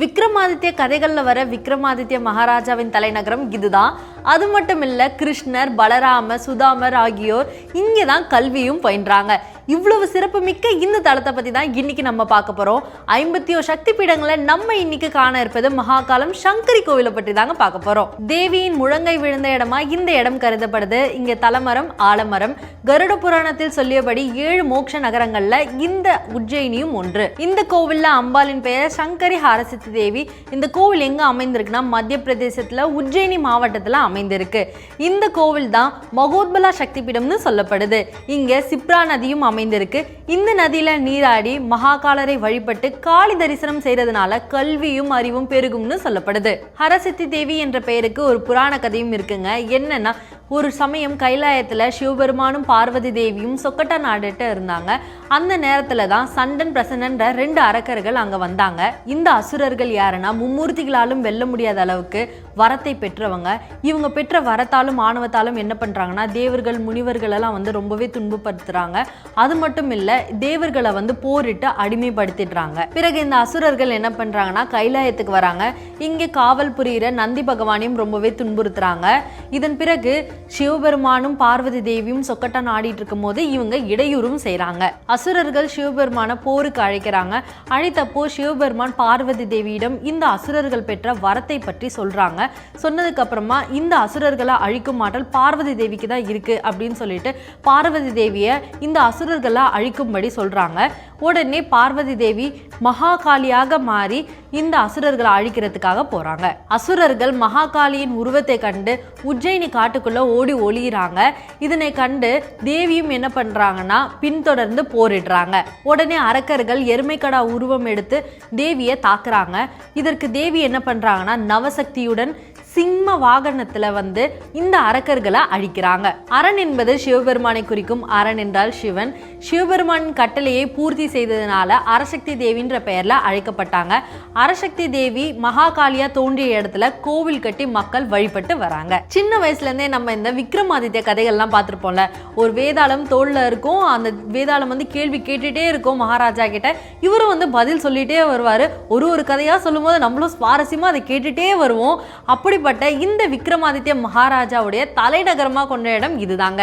விக்ரமாதித்ய கதைகளில் வர விக்ரமாதித்ய மகாராஜாவின் தலைநகரம் இதுதான். அது மட்டும் இல்லை கிருஷ்ணர் பலராம சுதாமர் ஆகியோர் இங்கே தான் கல்வியும் பயின்றாங்க. இவ்வளவு சிறப்பு மிக்க இந்த தளத்தை பத்தி தான் இன்னைக்கு நம்ம பார்க்க போறோம். ஐம்பத்தி ஒரு சக்தி பீடங்களை நம்ம இன்னைக்கு காண இருப்பது மகாகாலம் சங்கரி கோவிலை பற்றி தாங்க பார்க்க போறோம். தேவியின் முழங்கை விழுந்த இடமா இந்த இடம் கருதப்படுது. இங்க தலமரம் ஆலமரம் கருட புராணத்தில் சொல்லியபடி ஏழு மோட்ச நகரங்கள்ல இந்த உஜ்ஜயினியும் ஒன்று. இந்த கோவில்ல அம்பாளின் பெயர் சங்கரி ஹாரசித்து தேவி இந்த கோவில் எங்க அமைந்திருக்குன்னா மத்திய பிரதேசத்துல உஜ்ஜயினி மாவட்டத்துல அமைந்திருக்கு. இந்த கோவில் தான் மகோத்பலா சக்தி பீடம்னு சொல்லப்படுது. இங்க சிப்ரா நதியும் அமைந்திருக்கு. இந்த நதியில நீராடி மகாகாலரை வழிபட்டு காளி தரிசனம் செய்யறதுனால கல்வியும் அறிவும் பெருகும்னு சொல்லப்படுது. ஹரசித்தி தேவி என்ற பெயருக்கு ஒரு புராண கதையும் இருக்குங்க. என்னன்னா ஒரு சமயம் கைலாயத்தில் சிவபெருமானும் பார்வதி தேவியும் சொக்கட்டா நாடுட்டு இருந்தாங்க. அந்த நேரத்தில் தான் சண்டன் பிரசன்னன்ற ரெண்டு அரக்கர்கள் அங்கே வந்தாங்க. இந்த அசுரர்கள் யாருன்னா மும்மூர்த்திகளாலும் வெல்ல முடியாத அளவுக்கு வரத்தை பெற்றவங்க. இவங்க பெற்ற வரத்தாலும் ஆணவத்தாலும் என்ன பண்ணுறாங்கன்னா தேவர்கள் முனிவர்களெல்லாம் வந்து ரொம்பவே துன்பப்படுத்துகிறாங்க அது மட்டும் இல்லை தேவர்களை வந்து போரிட்டு அடிமைப்படுத்திடுறாங்க. பிறகு இந்த அசுரர்கள் என்ன பண்ணுறாங்கன்னா கைலாயத்துக்கு வராங்க. இங்கே காவல் புரியிற நந்தி பகவானையும் ரொம்பவே துன்புறுத்துறாங்க. இதன் பிறகு சிவபெருமானும் பார்வதி தேவியும் சொக்கட்டான் ஆடிட்டு இருக்கும் போது இவங்க இடையூறும் செய்கிறாங்க அசுரர்கள் சிவபெருமானை போருக்கு அழைக்கிறாங்க. அழைத்தப்போ சிவபெருமான் பார்வதி தேவியிடம் இந்த அசுரர்கள் பெற்ற வரத்தை பற்றி சொல்கிறாங்க சொன்னதுக்கு அப்புறமா இந்த அசுரர்களை அழிக்கும் ஆற்றல் பார்வதி தேவிக்கு தான் இருக்குது அப்படின்னு சொல்லிட்டு பார்வதி தேவியை இந்த அசுரர்களை அழிக்கும்படி சொல்கிறாங்க உடனே பார்வதி தேவி மகாகாலியாக மாறி இந்த அசுரர்களை அழிக்கிறதுக்காக போறாங்க. அசுரர்கள் மகாகாளியின் உருவத்தை கண்டு உஜ்ஜயினி காட்டுக்குள்ள ஓடி ஒளியிறாங்க. இதனை கண்டு தேவியும் என்ன பண்றாங்கன்னா பின்தொடர்ந்து போரிடுறாங்க. உடனே அரக்கர்கள் எருமைக்கடா உருவம் எடுத்து தேவியை தாக்குறாங்க. இதற்கு தேவி என்ன பண்றாங்கன்னா நவசக்தியுடன் சிம்ம வாகனத்துல வந்து இந்த அரக்கர்களை அழிக்கிறாங்க. அரண் என்பது சிவபெருமானை குறிக்கும் அரண் என்றால் சிவன். சிவபெருமான் கட்டளையை பூர்த்தி செய்ததுனால அரசக்தி தேவின்ற பெயர்ல அழைக்கப்பட்டாங்க. அரசக்தி தேவி மகாகாளியா தோன்றிய இடத்துல கோவில் கட்டி மக்கள் வழிபட்டு வராங்க. சின்ன வயசுல இருந்தே நம்ம இந்த விக்ரமாதித்ய கதைகள்லாம் பார்த்துருப்போம்ல. ஒரு வேதாளம் தோல்ல இருக்கும் அந்த வேதாளம் வந்து கேள்வி கேட்டுட்டே இருக்கும் மகாராஜா கிட்ட. இவரும் வந்து பதில் சொல்லிட்டே வருவாரு. ஒரு ஒரு கதையா சொல்லும்போது நம்மளும் சுவாரஸ்யமா அதை கேட்டுட்டே வருவோம். அப்படி அப்படிப்பட்ட இந்த விக்ரமாதித்ய மகாராஜாவுடைய தலைநகரமாக கொண்ட இடம் இதுதாங்க.